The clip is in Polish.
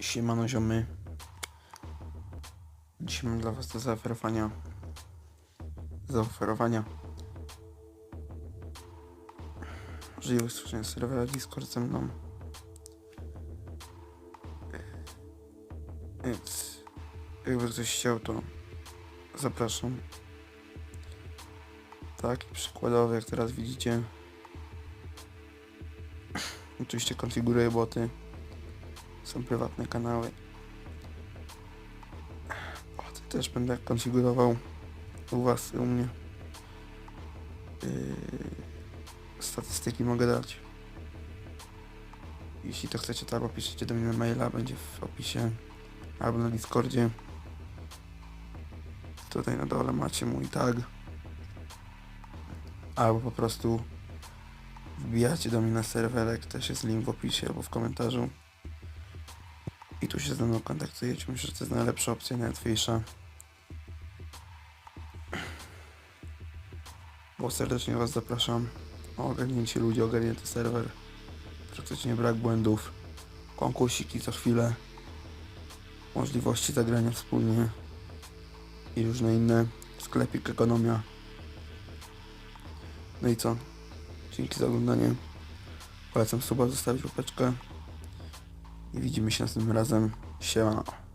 Siemano ziomy. Dzisiaj mam dla was do zaoferowania zaoferowania możliwość stworzenia serwera Discord ze mną. Więc jakby ktoś chciał to zapraszam. Tak, przykładowy jak teraz widzicie. Oczywiście konfiguruję boty. Są prywatne kanały. Boty też będę konfigurował u was u mnie. Yy, statystyki mogę dać. Jeśli to chcecie, to albo piszecie do mnie na maila, będzie w opisie, albo na Discordzie. Tutaj na dole macie mój tag. Albo po prostu wbijacie do mnie na serwerek, też jest link w opisie albo w komentarzu. I tu się ze mną kontaktujecie. Myślę, że to jest najlepsza opcja, najłatwiejsza. Bo serdecznie Was zapraszam o ogarnięcie ludzi, ogarnięty serwer. Praktycznie brak błędów. Konkursiki co chwilę. Możliwości zagrania wspólnie. I różne inne. Sklepik, ekonomia. No i co? Dzięki za oglądanie. Polecam suba zostawić łapeczkę. I widzimy się następnym razem. Siema.